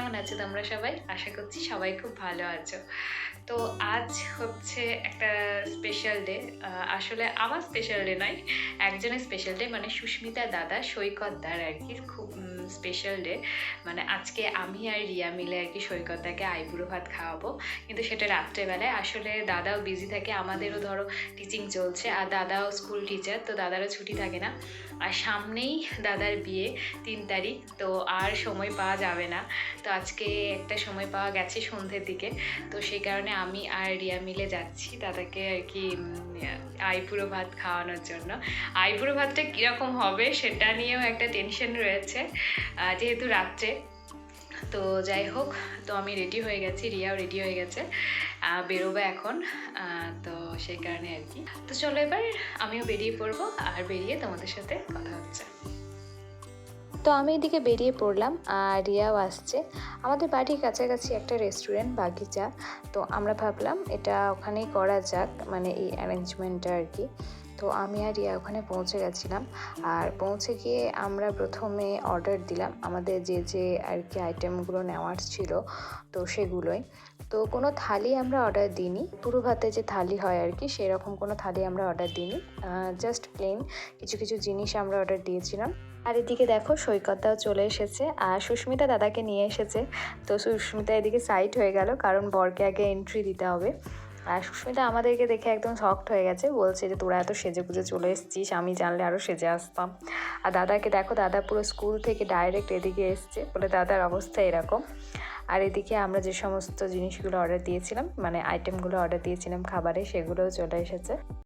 কেমন আছো তোমরা সবাই? আশা করছি সবাই খুব ভালো আছো। তো আজ হচ্ছে একটা স্পেশাল ডে আসলে আমার স্পেশাল ডে নয়, একজনের স্পেশাল ডে মানে সুস্মিতা দাদা সৈকতদার আর কি, খুব স্পেশাল ডে মানে আজকে আমি আর রিয়া মিলে আর কি সৈকতদাকে আইবুড়ো ভাত খাওয়াবো, কিন্তু সেটা রাত্রেবেলায়। আসলে দাদাও বিজি থাকে, আমাদেরও ধরো টিচিং চলছে, আর দাদাও স্কুল টিচার তো দাদারও ছুটি থাকে না। আর সামনেই দাদার বিয়ে, তিন তারিখ, তো আর সময় পাওয়া যাবে না। তো আজকে একটা সময় পাওয়া গেছে সন্ধ্যের দিকে, তো সেই কারণে আমি আর রিয়া মিলে যাচ্ছি দাদাকে আর কি আইপুরো ভাত খাওয়ানোর জন্য। আইপুরো ভাতটা কীরকম হবে সেটা নিয়েও একটা টেনশন রয়েছে যেহেতু রাত্রে। তো যাই হোক, তো আমি রেডি হয়ে গেছি, রিয়াও রেডি হয়ে গেছে বেরোবো এখন তো সেই কারণে আর কি। তো চলো এবার আমিও বেরিয়ে পড়ব আর বেরিয়ে তোমাদের সাথে কথা হচ্ছে। তো আমি এদিকে বেরিয়ে পড়লাম আর রিয়াও আসছে। আমাদের বাড়ির কাছাকাছি একটা রেস্টুরেন্ট বাগিচা। তো আমরা ভাবলাম এটা ওখানেই করা যাক মানে এই অ্যারেঞ্জমেন্টটা আর কি। তো আমি আর রিয়া ওখানে পৌঁছে গেছিলাম। আর পৌঁছে গিয়ে আমরা প্রথমে অর্ডার দিলাম আমাদের যে যে আর কি আইটেমগুলো নেওয়ার ছিল তো সেগুলোই। তো কোনো থালি আমরা অর্ডার দিইনি। পুরো ভাতে যে থালি হয় আর কি সেরকম কোনো থালি আমরা অর্ডার দিইনি। জাস্ট প্লেন কিছু কিছু জিনিস আমরা অর্ডার দিয়েছিলাম। আর এদিকে দেখো সৈকতটাও চলে এসেছে। আর সুস্মিতা দাদাকে নিয়ে এসেছে। তো সুস্মিতা এদিকে সাইড হয়ে গেল কারণ বরকে আগে এন্ট্রি দিতে হবে। আর সুস্মিতা আমাদেরকে দেখে একদম শক্ট হয়ে গেছে। বলছে যে, তোরা এত সেজে গুজে চলে এসেছিস, আমি জানলে আরও সেজে আসতাম। আর দাদাকে দেখো, দাদা পুরো স্কুল থেকে ডাইরেক্ট এদিকে এসছে। বলে, দাদার অবস্থা এরকম। আর এদিকে আমরা যে সমস্ত জিনিসগুলো অর্ডার দিয়েছিলাম মানে আইটেমগুলো অর্ডার দিয়েছিলাম খাবারে, সেগুলোও চলে এসেছে।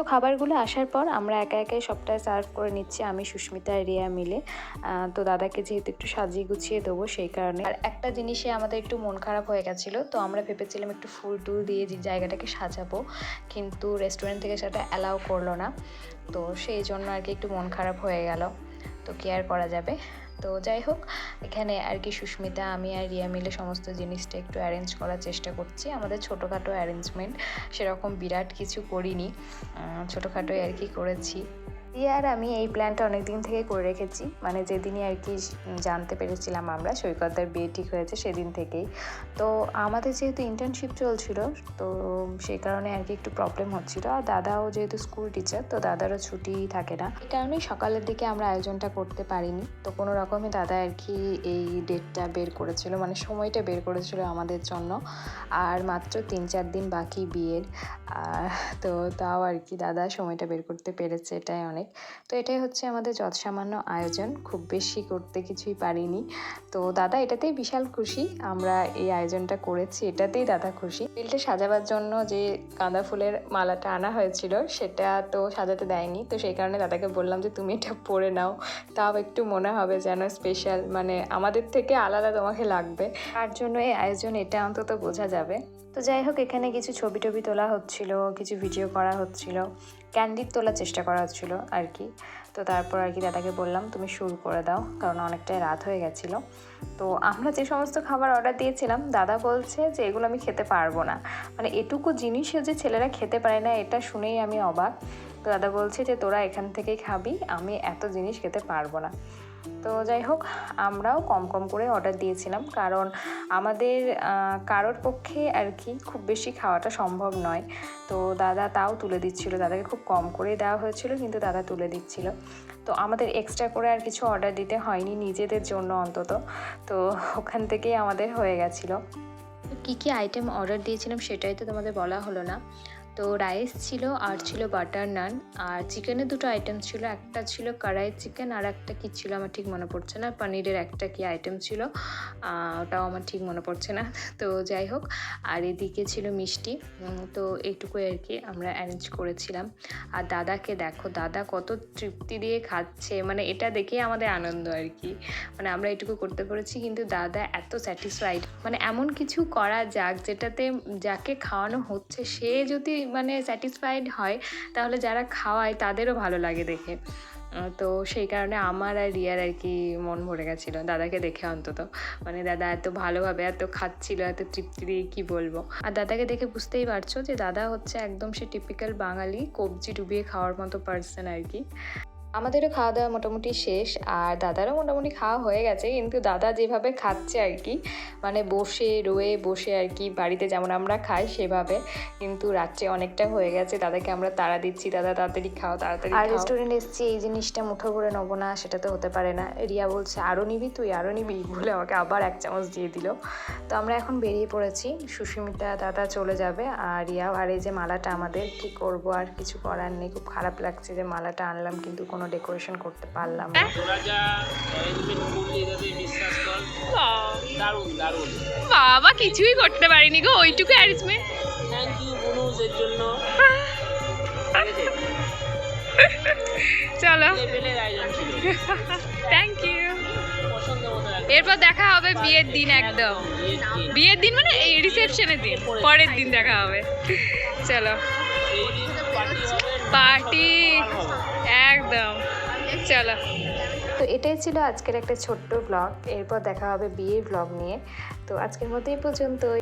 তো খাবারগুলো আসার পর আমরা একা একাই সবটা সার্ভ করে নিচ্ছি, আমি, সুস্মিতা, রিয়া মিলে। তো দাদাকে যেহেতু একটু সাজিয়ে গুছিয়ে দেবো সেই কারণে। আর একটা জিনিসে আমাদের একটু মন খারাপ হয়ে গেছিল, তো আমরা ভেবেছিলাম একটু ফুল টুল দিয়ে জায়গাটাকে সাজাবো, কিন্তু রেস্টুরেন্ট থেকে সেটা অ্যালাউ করল না। তো সেই জন্য আর কি একটু মন খারাপ হয়ে গেল। তো কেয়ার করা যাবে? তো যাই হোক, এখানে আর কি সুস্মিতা, আমি আর রিয়া মিলে সমস্ত জিনিসটা একটু অ্যারেঞ্জ করার চেষ্টা করছি। আমাদের ছোটোখাটো অ্যারেঞ্জমেন্ট সেরকম বিরাট কিছু করিনি। ছোটোখাটোই আর কি করেছি। রিয়া আর আমি এই প্ল্যানটা অনেক দিন থেকে করে রেখেছি। মানে যেদিনই আর কি জানতে পেরেছিলাম আমরা সৈকতের বিয়ে ঠিক হয়েছে সেদিন থেকেই। তো আমাদের যেহেতু ইন্টার্নশিপ চলছিল, তো সেই কারণে আর কি একটু প্রবলেম হচ্ছিল। আর দাদাও যেহেতু স্কুল টিচার তো দাদারও ছুটি থাকে না। এই কারণেই সকালের দিকে আমরা আয়োজনটা করতে পারিনি। তো কোনো রকমে দাদা আর কি এই ডেটটা বের করেছিল মানে সময়টা বের করেছিল আমাদের জন্য। আর মাত্র তিন চার দিন বাকি বিয়ের। তো তাও আর কি দাদা সময়টা বের করতে পেরেছে, এটাই অনেক তো এটাই হচ্ছে আমাদের যৎসামান্য আয়োজন। খুব বেশি করতে কিছুই পারিনি। তো দাদা, এটাতেই বিশাল খুশি। আমরা এই আয়োজনটা করেছি, এটাতেই দাদা খুশি। বিলটা সাজাবার জন্য যে গাঁদা ফুলের মালাটা আনা হয়েছিল, সেটা তো সাজাতে দেয়নি। তো সেই কারণে দাদাকে বললাম যে, তুমি এটা পরে নাও। তাও একটু মনে হবে যেন স্পেশাল মানে আমাদের থেকে আলাদা তোমাকে লাগবে। তার জন্য এই আয়োজন, এটা অন্তত বোঝা যাবে। তো যাই হোক, এখানে কিছু ছবি টবি তোলা হচ্ছিল, কিছু ভিডিও করা হচ্ছিল ক্যান্ডিড তোলার চেষ্টা করা হচ্ছিল আর কি। তো তারপর আর কি দাদাকে বললাম, তুমি শুরু করে দাও, কারণ অনেকটাই রাত হয়ে গেছিল। তো আমরা যে সমস্ত খাবার অর্ডার দিয়েছিলাম, দাদা বলছে যে এগুলো আমি খেতে পারব না। মানে এটুকু জিনিসও যে ছেলেরা খেতে পারে না, এটা শুনেই আমি অবাক। তো দাদা বলছে যে, তোরা এখান থেকেই খাবি, আমি এত জিনিস খেতে পারব না। তো যাই হোক, আমরাও কম কম করে অর্ডার দিয়েছিলাম। কারণ আমাদের কারোর পক্ষে আর কি খুব বেশি খাওয়াটা সম্ভব নয়। তো দাদা তাও তুলে দিচ্ছিল। দাদাকে খুব কম করেই দেওয়া হয়েছিল, কিন্তু দাদা তুলে দিচ্ছিল। তো আমাদের এক্সট্রা করে আর কিছু অর্ডার দিতে হয়নি নিজেদের জন্য অন্তত। তো ওখান থেকেই আমাদের হয়ে গেছিল। কী কী আইটেম অর্ডার দিয়েছিলাম সেটাই তো তোমাদের বলা হলো না। তো রাইস ছিল, আর ছিল বাটার নান, আর চিকেনের দুটো আইটেম ছিল। একটা ছিল কড়াই চিকেন আর একটা কি ছিল আমার ঠিক মনে পড়ছে না। পনিরের একটা কি আইটেম ছিল ওটাও আমার ঠিক মনে পড়ছে না। তো যাই হোক, আর এদিকে ছিল মিষ্টি। তো এইটুকুই আর কি আমরা অ্যারেঞ্জ করেছিলাম। আর দাদাকে দেখো, দাদা কত তৃপ্তি দিয়ে খাচ্ছে। মানে এটা দেখেই আমাদের আনন্দ আর কি। মানে আমরা এটুকু করতে পেরেছি, কিন্তু দাদা এত স্যাটিসফাইড মানে এমন কিছু করা যাক যেটাতে যাকে খাওয়ানো হচ্ছে, সে যদি মানে স্যাটিসফাইড হয়, তাহলে যারা খাওয়ায় তাদেরও ভালো লাগে দেখে। তো সেই কারণে আমার আর রিয়ার আর কি মন ভরে গেছিল, দাদাকে দেখে অন্তত। মানে দাদা এত ভালোভাবে এত খাচ্ছিল, এত তৃপ্তি দিয়ে কী বলব? আর দাদাকে দেখে বুঝতেই পারছ যে দাদা হচ্ছে একদম সে টিপিক্যাল বাঙালি, কবজি ডুবিয়ে খাওয়ার মতো পার্সন আর কি। আমাদেরও খাওয়া দাওয়া মোটামুটি শেষ আর দাদারও মোটামুটি খাওয়া হয়ে গেছে কিন্তু দাদা যেভাবে খাচ্ছে আর কি মানে বসে রয়ে বসে আর কি বাড়িতে যেমন আমরা খাই সেভাবে কিন্তু রাত্রে অনেকটা হয়ে গেছে দাদাকে আমরা তাড়া দিচ্ছি দাদা তাড়াতাড়ি খাও তাড়াতাড়ি আর রেস্টুরেন্ট এসেছি এই জিনিসটা মুঠো করে নেব না সেটা তো হতে পারে না। রিয়া বলছে আরও নিবি তুই আরও নিবি বলে আমাকে আবার এক চামচ দিয়ে দিল। তো আমরা এখন বেরিয়ে পড়েছি সুস্মিতা দাদা চলে যাবে আর রিয়া আর এই যে মালাটা আমাদের কি করব আর কিছু করার নেই খুব খারাপ লাগছে যে মালাটা আনলাম কিন্তু কোনো ডেকোরেশন করতে পারলাম না। তোরা যা অ্যারেঞ্জমেন্ট করলি এটাতে বিশ্বাস কর দারুণ দারুণ বাবা, কিছুই করতে পারিনি গো, ওইটুকু অ্যারেঞ্জমেন্ট থ্যাংক ইউ বুনুস জন্য চলো। Thank you. এরপর দেখা হবে বিয়ের দিন একদম। বিয়ের দিন মানে এই রিসেপশনের দিন। পরের দিন দেখা হবে। চলো। পার্টি একদম। চলো। তো এটাই ছিল আজকের একটা ছোট্ট ব্লগ। এরপর দেখা হবে বিয়ের ব্লগ নিয়ে। তো আজকের মতো এই পর্যন্তই।